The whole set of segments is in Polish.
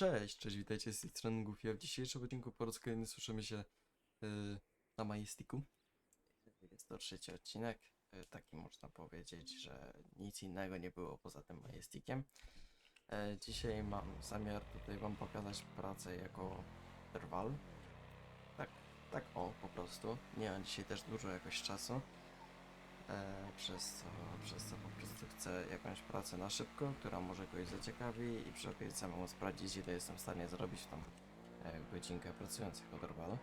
Cześć, cześć, witajcie z tej strony Goofy, w dzisiejszym odcinku po raz kolejny słyszymy się yy, na Majestiku. Jest to trzeci odcinek, yy, taki można powiedzieć, że nic innego nie było poza tym Majestikiem. E, dzisiaj mam zamiar tutaj wam pokazać pracę jako drwal. Tak, tak o, po prostu. Nie mam dzisiaj też dużo jakoś czasu. E, przez co, przez co po prostu chcę jakąś pracę na szybko, która może kogoś zaciekawi i przy okazji samemu sprawdzić ile jestem w stanie zrobić tą e, godzinkę pracując jako drwal.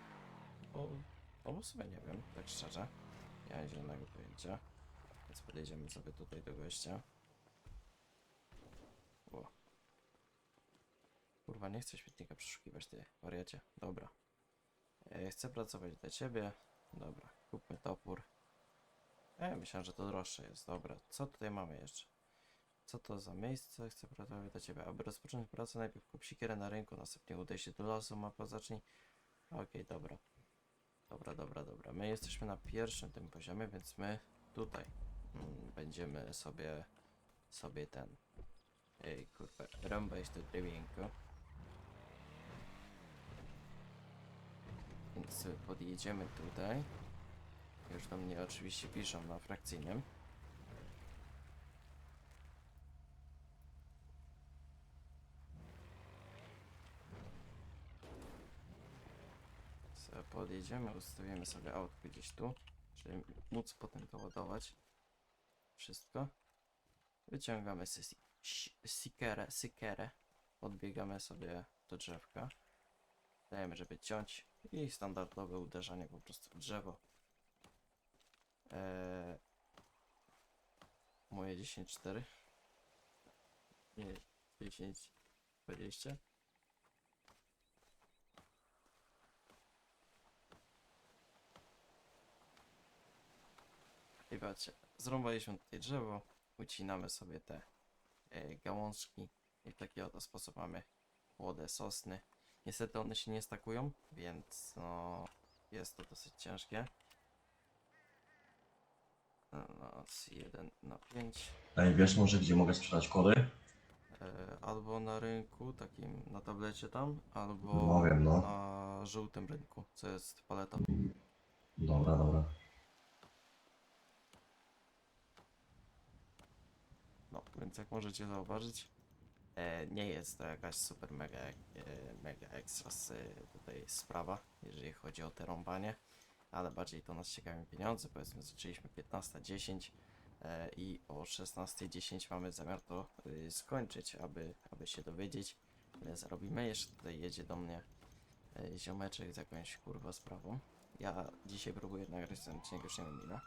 Bo, bo sobie nie wiem, tak szczerze. Ja mam zielonego pojęcia. Więc podejdziemy sobie tutaj do gościa. O. Kurwa, nie chcę świetnika przeszukiwać, ty wariacie. Dobra. E, chcę pracować dla ciebie. Dobra, kupmy topór. E, myślałem, że to droższe jest. Dobra, co tutaj mamy jeszcze? Co to za miejsce? Chcę pracować dla ciebie. Aby rozpocząć pracę, najpierw kup siekierę na rynku, następnie udaj się do lasu, mapa zacznij. Okej, dobra. Dobra, dobra, dobra. My jesteśmy na pierwszym tym poziomie, więc my tutaj mm, będziemy sobie sobie ten ej kurwa, rąbać to drewienko. Więc podjedziemy tutaj. Już do mnie oczywiście piszą na frakcyjnym. Sobie podjedziemy, ustawimy sobie autko gdzieś tu, żeby móc potem to ładować. Wszystko. Wyciągamy sikerę, sikerę. Podbiegamy sobie do drzewka. Dajemy, żeby ciąć i standardowe uderzanie po prostu w drzewo. Eee, moje 10-4. Nie, 10, 20. I patrzcie, zrąbaliśmy tutaj drzewo, ucinamy sobie te e, gałązki i w taki oto sposób mamy młode sosny. Niestety one się nie stakują, więc no, jest to dosyć ciężkie. No, z 1 na 5. Ej, wiesz może gdzie mogę sprzedać kody? E, albo na rynku, takim na tablecie tam, albo No wiem, no. na żółtym rynku, co jest paleta. Dobra, dobra. No, więc jak możecie zauważyć, e, nie jest to jakaś super mega, e, mega ekstra s- tutaj sprawa, jeżeli chodzi o te rąbanie, ale bardziej to nas ciekawią pieniądze, powiedzmy zaczęliśmy 15.10 e, i o 16.10 mamy zamiar to y, skończyć, aby, aby się dowiedzieć ile zarobimy. Jeszcze tutaj jedzie do mnie e, ziomeczek z jakąś kurwa sprawą. Ja dzisiaj próbuję nagrać ten odcinek, już nie wiem ile.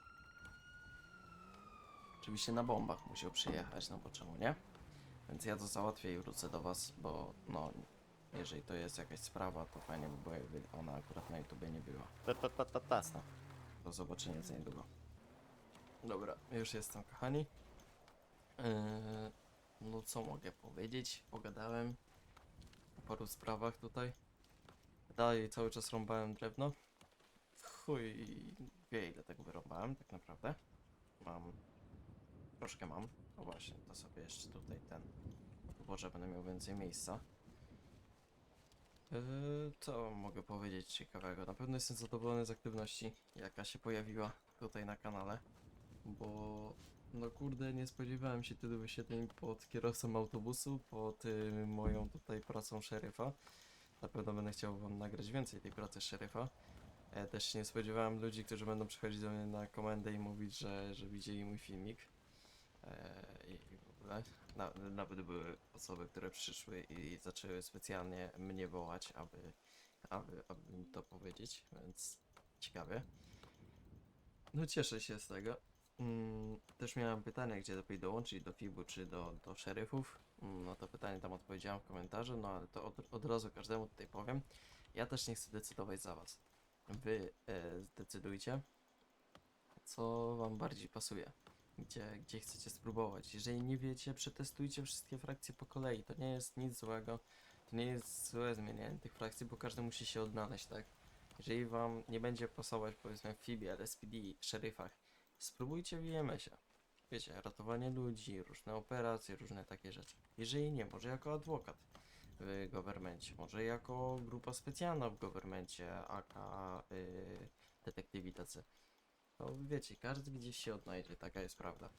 Oczywiście na bombach musiał przyjechać, no bo czemu nie? Więc ja to załatwię i wrócę do was, bo no, jeżeli to jest jakaś sprawa, to fajnie by było, jakby ona akurat na YouTubie nie była. Ta, ta, ta, ta, ta. Jasne. Do zobaczenia za niedługo. Dobra, już jestem, kochani. Yy, no co mogę powiedzieć? Pogadałem o paru sprawach tutaj. Dalej cały czas rąbałem drewno. Chuj, wie ile tego wyrąbałem tak naprawdę. Mam Troszkę mam. O właśnie, to sobie jeszcze tutaj ten włożę, będę miał więcej miejsca. Yy, co mogę powiedzieć ciekawego? Na pewno jestem zadowolony z aktywności, jaka się pojawiła tutaj na kanale, bo no kurde, nie spodziewałem się tylu wyświetleń pod kierowcą autobusu, pod y, moją tutaj pracą szeryfa. Na pewno będę chciał wam nagrać więcej tej pracy szeryfa. E, też się nie spodziewałem ludzi, którzy będą przychodzić do mnie na komendę i mówić, że, że widzieli mój filmik. Eee, i w ogóle. Na, nawet były osoby, które przyszły i zaczęły specjalnie mnie wołać, aby, aby, aby mi to powiedzieć, więc ciekawie. No cieszę się z tego. Mm, też miałem pytanie, gdzie lepiej dołączyć, do FIB-u czy do, do szeryfów. Mm, No to pytanie tam odpowiedziałem w komentarzu, no ale to od, od razu każdemu tutaj powiem. Ja też nie chcę decydować za was. Wy e, zdecydujcie, co wam bardziej pasuje gdzie, gdzie chcecie spróbować. Jeżeli nie wiecie, przetestujcie wszystkie frakcje po kolei. To nie jest nic złego. To nie jest złe zmienianie tych frakcji, bo każdy musi się odnaleźć, tak? Jeżeli wam nie będzie pasować, powiedzmy, w FIBie, LSPD, szeryfach, spróbujcie w IMS-ie. Wiecie, ratowanie ludzi, różne operacje, różne takie rzeczy. Jeżeli nie, może jako adwokat. w governmencie, może jako grupa specjalna w governmencie, aka y, detektywi tacy. To wiecie, każdy gdzieś się odnajdzie, taka jest prawda.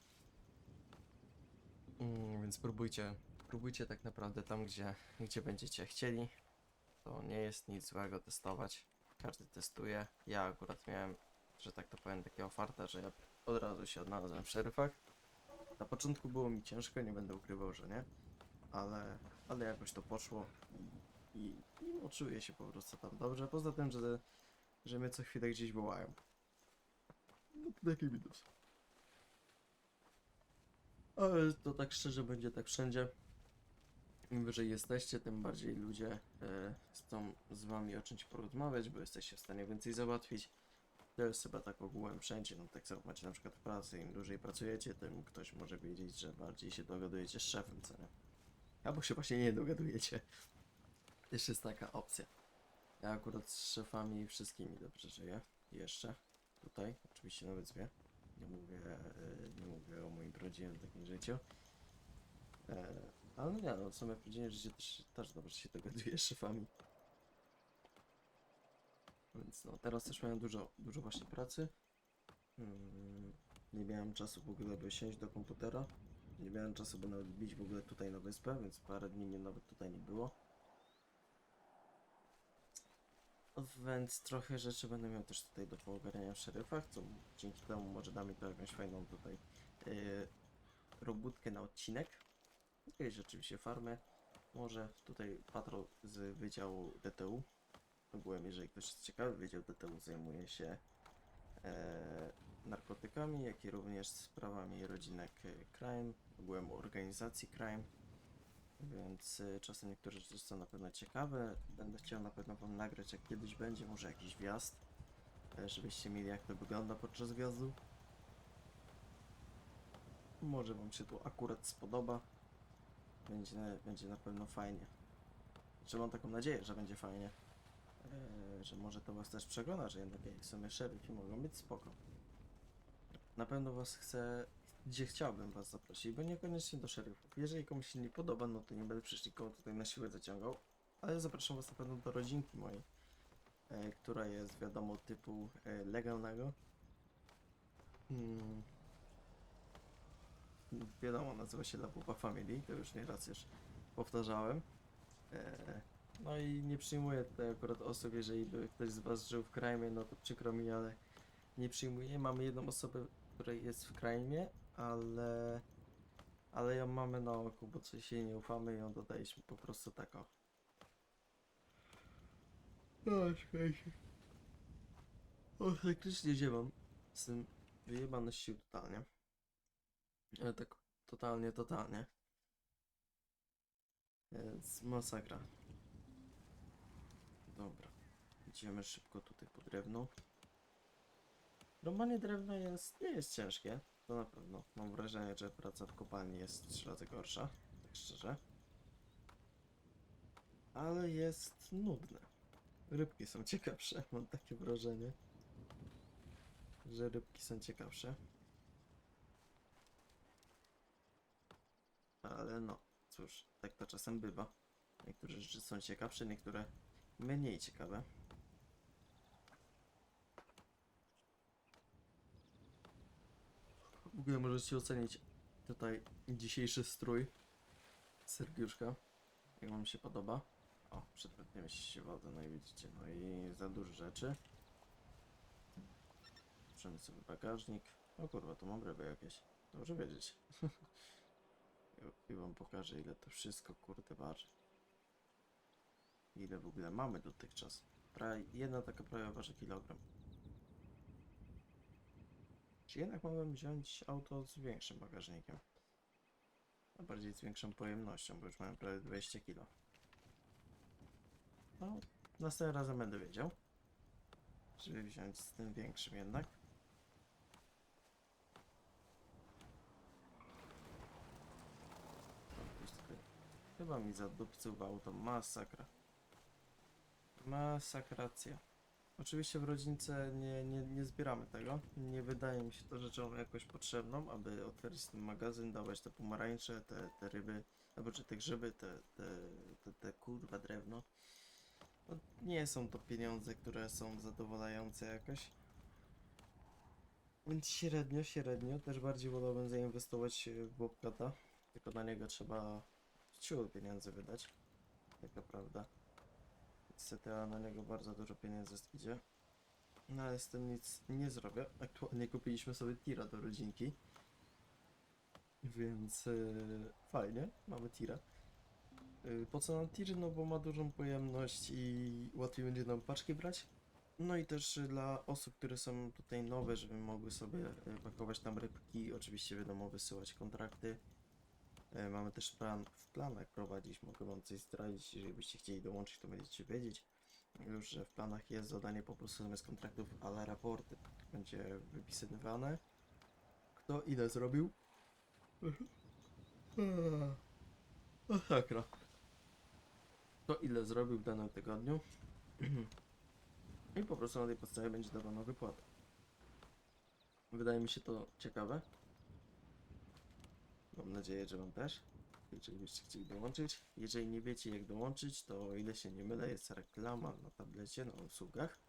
Mm, więc próbujcie, próbujcie tak naprawdę tam, gdzie, gdzie będziecie chcieli. To nie jest nic złego testować. Każdy testuje. Ja akurat miałem, że tak to powiem, takiego farta, że ja od razu się odnalazłem w szeryfach. Na początku było mi ciężko, nie będę ukrywał, że nie. Ale, ale jakoś to poszło i, i, i no, czuję się po prostu tam dobrze. Poza tym, że, że mnie co chwilę gdzieś wołają. No to taki minus. Ale to tak szczerze będzie tak wszędzie. Im wyżej jesteście, tym bardziej ludzie e, chcą z wami o czymś porozmawiać, bo jesteście w stanie więcej załatwić. To jest chyba tak ogółem wszędzie, no tak samo macie na przykład w pracy, im dłużej pracujecie, tym ktoś może wiedzieć, że bardziej się dogadujecie z szefem, co nie? Albo się właśnie nie dogadujecie. Też jest taka opcja. Ja akurat z szefami wszystkimi dobrze żyję. Jeszcze. Tutaj. Oczywiście nawet zwie. Nie mówię, e, nie mówię o moim prawdziwym takim życiu. E, ale no nie, no w sumie w prawdziwym życiu też, też dobrze się dogaduję z szefami. Więc no, teraz też miałem dużo, dużo właśnie pracy. Mm, nie miałem czasu w ogóle, by siąść do komputera. Nie miałem czasu, by nawet bić w ogóle tutaj na wyspę, więc parę dni mnie nawet tutaj nie było. Więc trochę rzeczy będę miał też tutaj do poogarniania w szeryfach, co dzięki temu może da mi to jakąś fajną tutaj yy, robótkę na odcinek. Jakieś oczywiście farmę. Może tutaj patrol z Wydziału DTU. Ogółem, jeżeli ktoś jest ciekawy, Wydział DTU zajmuje się e, narkotykami, jak i również sprawami rodzinek e, crime, ogółem organizacji crime. Więc y, czasem niektóre rzeczy są na pewno ciekawe. Będę chciał na pewno wam nagrać, jak kiedyś będzie, może jakiś wjazd, e, żebyście mieli jak to wygląda podczas wjazdu. Może wam się to akurat spodoba. Będzie, będzie na pewno fajnie. Znaczy mam taką nadzieję, że będzie fajnie. E, że może to was też przekona, że jednak jak są szeryfi mogą być spoko. Na pewno was chcę, gdzie chciałbym was zaprosić, bo niekoniecznie do szeryfów. Jeżeli komuś się nie podoba, no to nie będę przecież nikogo tutaj na siłę zaciągał. Ale zapraszam was na pewno do rodzinki mojej, e, która jest wiadomo typu e, legalnego. Hmm. Wiadomo, nazywa się Labuba Family, to już nieraz już powtarzałem. E, no i nie przyjmuję tutaj akurat osób, jeżeli by ktoś z was żył w krajmie, no to przykro mi, ale nie przyjmuję. Mamy jedną osobę, która jest w krajmie, ale ale ją mamy na oku, bo coś jej nie ufamy i ją dodaliśmy po prostu tak o. O, śmiej się. O, faktycznie ziewam. Jestem wyjebany z sił totalnie. Ale tak totalnie, totalnie. Więc masakra. Dobra. Idziemy szybko tutaj po drewno. Rąbanie drewna jest, nie jest ciężkie. To na pewno. Mam wrażenie, że praca w kopalni jest trzy razy gorsza. Tak szczerze. Ale jest nudne. Rybki są ciekawsze. Mam takie wrażenie. Że rybki są ciekawsze. Ale no, cóż, tak to czasem bywa. Niektóre rzeczy są ciekawsze, niektóre mniej ciekawe. W ogóle możecie ocenić tutaj dzisiejszy strój Sergiuszka. Jak wam się podoba. O, przedtem się wodę, no i widzicie, no i za dużo rzeczy. Otworzymy sobie bagażnik. O kurwa, to mam ryby jakieś. Dobrze wiedzieć. I- wam pokażę ile to wszystko kurde waży. Ile w ogóle mamy dotychczas. Prawie, jedna taka prawie waży kilogram. Czy jednak mogłem wziąć auto z większym bagażnikiem? A bardziej z większą pojemnością, bo już mamy prawie 200 kg. No, następnym razem będę wiedział. Żeby wziąć z tym większym jednak. Chyba mi zadupcył auto. Masakra. Masakracja. Oczywiście w rodzince nie, nie, nie zbieramy tego. Nie wydaje mi się to rzeczą jakoś potrzebną, aby otworzyć ten magazyn, dawać te pomarańcze, te, te ryby albo czy te grzyby, te, te, te, te kurwa drewno, no, nie są to pieniądze, które są zadowalające jakoś. Więc średnio, średnio, też bardziej wolałbym zainwestować w Bobcata, tylko na niego trzeba ciul pieniędzy wydać, taka prawda. Niestety, a na niego bardzo dużo pieniędzy idzie. No ale z tym nic nie zrobię. Aktualnie kupiliśmy sobie tira do rodzinki. Więc yy, fajnie, mamy tira. Yy, po co nam tir? No bo ma dużą pojemność i łatwiej będzie nam paczki brać. No i też y, dla osób, które są tutaj nowe, żeby mogły sobie pakować tam rybki, oczywiście wiadomo wysyłać kontrakty. Y, Mamy też plan, w planach prowadzić, mogę wam coś zdradzić, jeżeli byście chcieli dołączyć, to będziecie wiedzieć już, że w planach jest zadanie po prostu zamiast kontraktów, ale raporty. Będzie wypisywane, kto ile zrobił. Masakra. Kto ile zrobił w danym tygodniu. I po prostu na tej podstawie będzie dawana wypłata. Wydaje mi się to ciekawe. Mam nadzieję, że wam też. Jeżeli byście chcieli dołączyć. Jeżeli nie wiecie jak dołączyć, to o ile się nie mylę, jest reklama na tablecie, na usługach.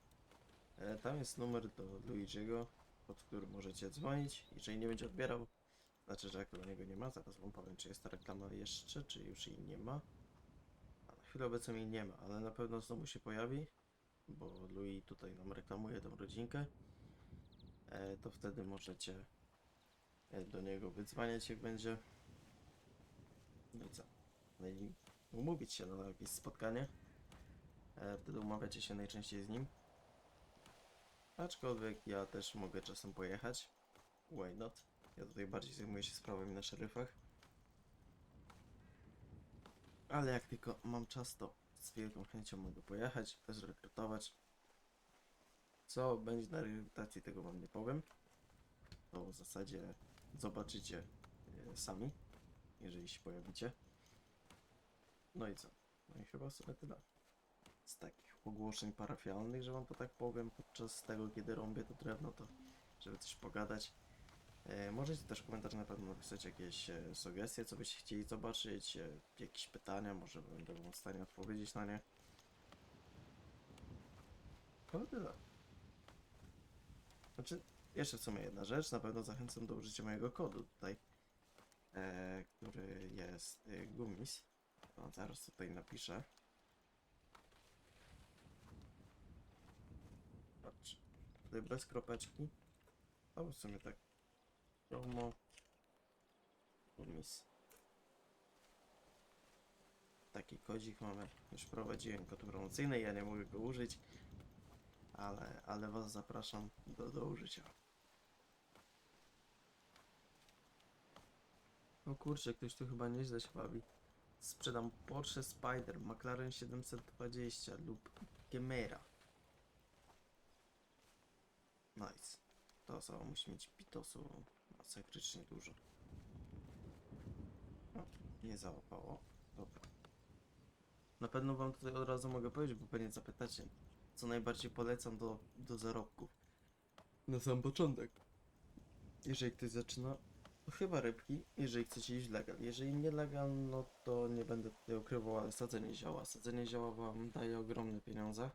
E, tam jest numer do Luigi'ego, pod którym możecie dzwonić. Jeżeli nie będzie odbierał, znaczy, że do niego nie ma, zaraz wam powiem, czy jest ta reklama jeszcze, czy już jej nie ma. A na chwilę obecną jej nie ma, ale na pewno znowu się pojawi, bo Louis tutaj nam reklamuje tą rodzinkę. E, to wtedy możecie do niego wydzwaniać, jak będzie. No i co? No i umówić się na jakieś spotkanie. E, wtedy umawiacie się najczęściej z nim. Aczkolwiek ja też mogę czasem pojechać. Why not? Ja tutaj bardziej zajmuję się sprawami na szeryfach. Ale jak tylko mam czas, to z wielką chęcią mogę pojechać, też rekrutować. Co będzie na rekrutacji, tego wam nie powiem. To w zasadzie zobaczycie e, sami, jeżeli się pojawicie. No i co? No i chyba sobie tyle. Z takich ogłoszeń parafialnych, że wam to tak powiem, podczas tego, kiedy rąbię to drewno, to żeby coś pogadać. E, możecie też w komentarzu na pewno napisać jakieś e, sugestie, co byście chcieli zobaczyć, e, jakieś pytania, może będę w stanie odpowiedzieć na nie. To tyle. Znaczy, jeszcze w sumie jedna rzecz, na pewno zachęcam do użycia mojego kodu tutaj, e, który jest e, Gumis. Zaraz tutaj napiszę. Patrz, tutaj bez kropeczki. No w sumie tak. Promo. Gumis. Taki kodzik mamy. Już prowadziłem kod promocyjny, ja nie mogę go użyć. Ale, ale was zapraszam do, do użycia. O kurczę, ktoś tu chyba nieźle się bawi. Sprzedam Porsche Spider, McLaren 720 lub Gemera. Nice. Ta osoba musi mieć pitosu masakrycznie dużo. No, nie załapało. Dobra. Na pewno wam tutaj od razu mogę powiedzieć, bo pewnie zapytacie, co najbardziej polecam do, do zarobków. Na sam początek. Jeżeli ktoś zaczyna, chyba rybki, jeżeli chcecie iść legal. Jeżeli nie legal, no to nie będę tutaj ukrywał, ale sadzenie zioła. Sadzenie zioła wam daje ogromne pieniądze.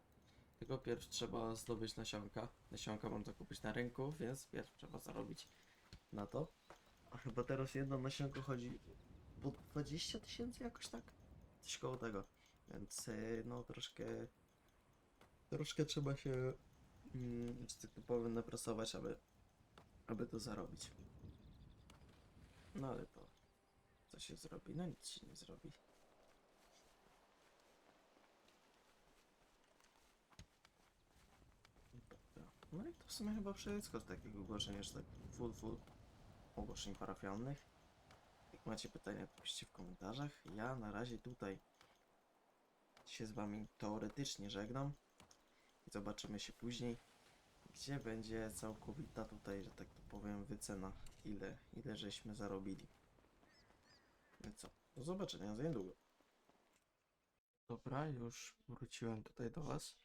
Tylko pierw trzeba zdobyć nasionka. Nasionka to kupić na rynku, więc pierw trzeba zarobić na to. A chyba teraz jedno nasionko chodzi po 20 tysięcy jakoś tak? Coś koło tego. Więc y, no troszkę troszkę trzeba się mm, że tak powiem napracować, aby aby to zarobić. No ale to co się zrobi? No nic się nie zrobi. No i to w sumie chyba wszystko z takiego ogłoszenia, że tak full full ogłoszeń parafialnych. Jak macie pytania, to piszcie w komentarzach. Ja na razie tutaj się z wami teoretycznie żegnam. I zobaczymy się później, gdzie będzie całkowita tutaj, że tak to powiem, wycena. Ile, ile żeśmy zarobili. No co? Do zobaczenia za niedługo. Dobra, już wróciłem tutaj do was.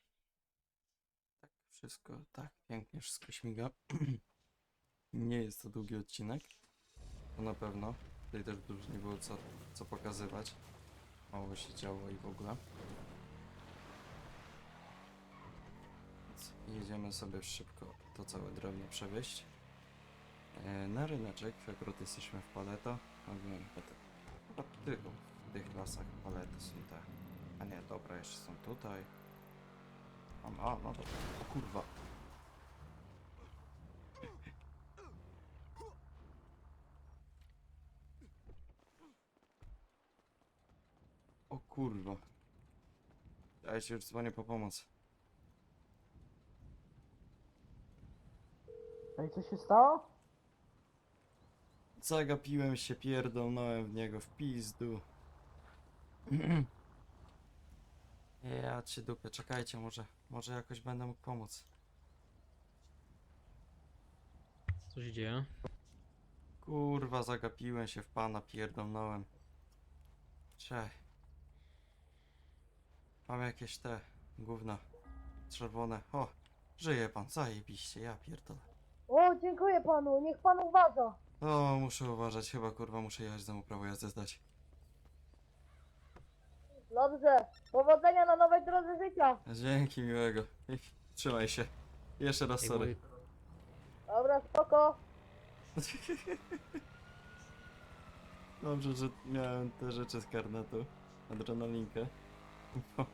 Tak, wszystko, tak, pięknie wszystko śmiga. Nie jest to długi odcinek. To na pewno. Tutaj też dużo nie było co, co pokazywać. Mało się działo i w ogóle. Więc jedziemy sobie szybko to całe drewno przewieźć. E, na ryneczek, akurat jesteśmy w Paleto. A wiem, chyba tylko w tych lasach palety są te. A nie, dobra, jeszcze są tutaj. A, no dobra. O kurwa. O kurwa. Ja się już dzwonię po pomoc. Ej, co się stało? Zagapiłem się, pierdolnąłem w niego w pizdu. Ja cię dupę, czekajcie, może, może jakoś będę mógł pomóc. Co się dzieje? Kurwa, zagapiłem się w pana, pierdolnąłem. Cześć. Mam jakieś te gówna czerwone. O, żyje pan, zajebiście, ja pierdolę. O, dziękuję panu, niech pan uważa. O, muszę uważać, chyba kurwa muszę jechać do prawo jazdy zdać. Dobrze, powodzenia na nowej drodze życia. Dzięki, miłego. Trzymaj się. Jeszcze raz Ej, sorry. Dobra, spoko. Dobrze, że miałem te rzeczy z karnetu. Adrenalinkę.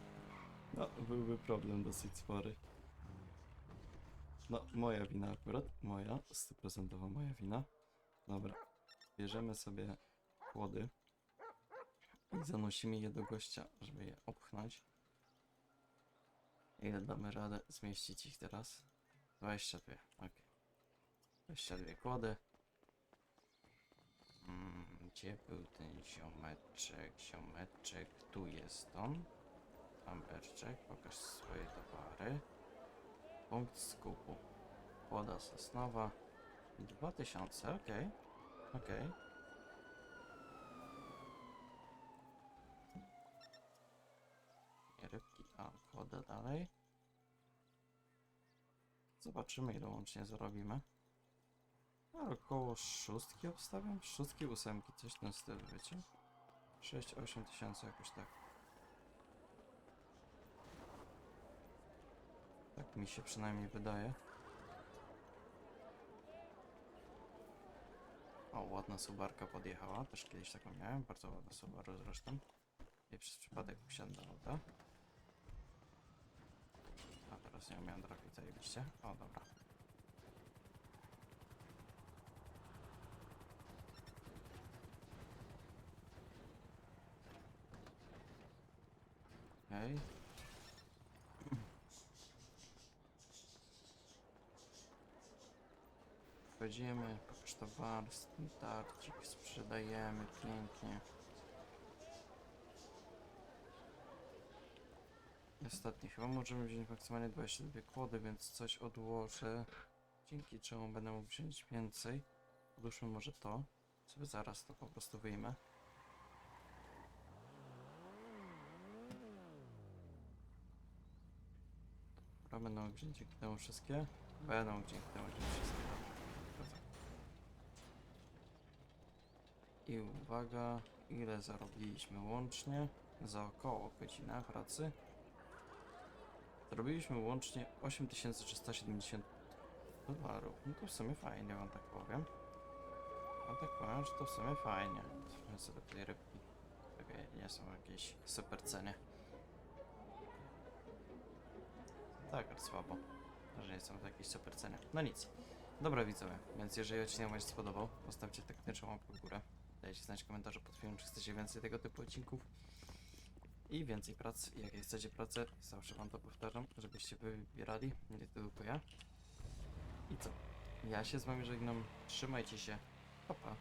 No, byłby problem dosyć spory. No, moja wina akurat. Moja. Stuprocentowa moja wina. Dobra. Bierzemy sobie kłody. I zanosimy je do gościa, żeby je opchnąć. Ile damy radę zmieścić ich teraz? 22, ok. 22 kłody. Mm, gdzie był ten ziomeczek? Ziomeczek, tu jest on. Amberczek, pokaż swoje towary. Punkt skupu. Woda sosnowa. 2000, okej. Okej. Nie rybki, a woda dalej. Zobaczymy ile łącznie zarobimy. No, około szóstki obstawiam? Szóstki, ósemki, coś w ten styl, wiecie? 6-8 tysięcy jakoś tak. Tak mi się przynajmniej wydaje. O, ładna subarka podjechała, też kiedyś taką miałem, bardzo ładna subaru zresztą. I przez przypadek wsiadł do auta. A teraz nie miałem trafić zajebiście. O, dobra. Okej. Wchodzimy, pokaż towar, standardzik, sprzedajemy pięknie. Ostatni, chyba możemy wziąć maksymalnie 22 kłody, więc coś odłożę. Dzięki czemu będę mógł wziąć więcej. Odłóżmy może to. Sobie zaraz to po prostu wyjmę. Dobra, będą wziąć dzięki temu wszystkie. Będą mógł dzięki temu wszystkie. I uwaga, ile zarobiliśmy łącznie za około godzinę pracy? Zarobiliśmy łącznie 8370 dolarów. No to w sumie fajnie, wam tak powiem. Wam tak powiem, że to w sumie fajnie. Zobaczmy sobie tutaj rybki. Takie nie są jakieś super ceny. Tak, słabo. Że nie są to jakieś super ceny. No nic. Dobra widzowie, więc jeżeli odcinek Wam się spodobał, postawcie taktyczną łapkę w górę. Dajcie znać w komentarzu pod filmem, czy chcecie więcej tego typu odcinków. I więcej prac. Jak chcecie pracę, zawsze Wam to powtarzam, żebyście wy wybierali, nie tylko ja. I co? Ja się z Wami żegnam. Trzymajcie się. Pa, pa.